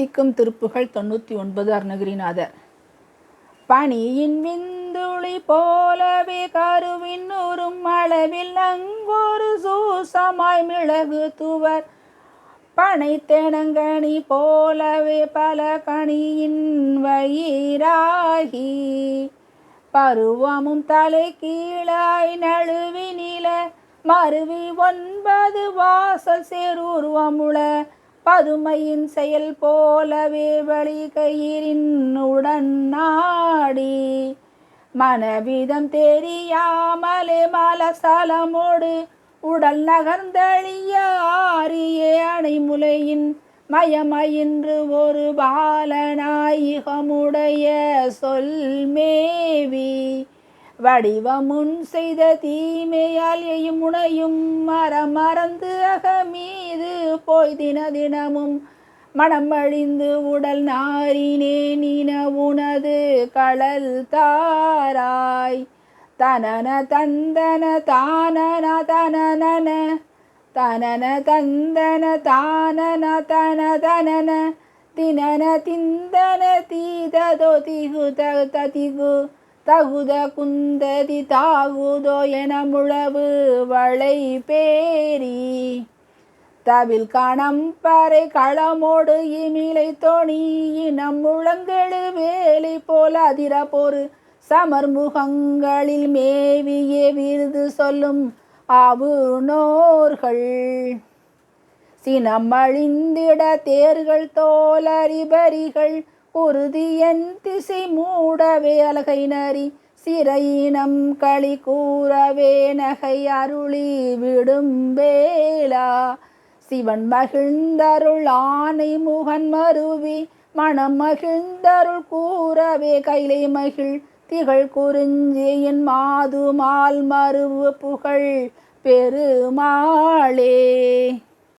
திக்கும் திருப்புகள் தொண்ணூற்றி ஒன்பது அருணகிரிநாதர். பணியின் விந்துளி போலவே கருவின் உறும் அளவில் அங்கொரு சூசமாய் மிளகு துவர். பனை தேனங்கனி போலவே பல கனியின் வயிறாகி. பருவமும் தலை கீழாய் நழுவி நில. மருவி ஒன்பது வாசல் சேருருவமுள பதுமையின் செயல் போலவே வழிகயிரின் உடன் நாடி மனவிதம் தெரியாமலே மலசலமோடு உடல் நகர்ந்தழிய ஆரியே அணைமுலையின் மயமயின்று ஒரு பாலனாயிகமுடைய சொல்மே. வடிவமுன் செய்த தீமையால் எயும் உணையும் மரம் மறந்து அகமீது போய் தின தினமும் மனம் அழிந்து உடல் நாரினே நின உனது கடல் தாராய். தனன தந்தன தானன தனனன தனன தந்தன தானன தன தனன தினன திந்தன தீததோ திகு ததிகு தகுத குந்ததி தாகுதோ என முழவு வளை பேரி. தவில் கணம் பறை களமோடு இமிலை தோணி இனம் முழங்கெழு வேலை போல அதிர போரு சமர்முகங்களில் மேவிய விருது சொல்லும் ஆவு நோர்கள் சினம் அழிந்திட தேர்கள் தோலரிபரிகள் உறுதியன் திசை மூடவே அலகை நரி சிறையினம் களி கூறவே நகை அருளி விடும் வேளா. சிவன் மகிழ்ந்தருள் ஆனை முகன் மருவி மனம் மகிழ்ந்தருள் கூறவே கைலை மகிழ் திகழ் குறிஞ்சியின் மாது மால் மருவு புகழ் பெருமாளே.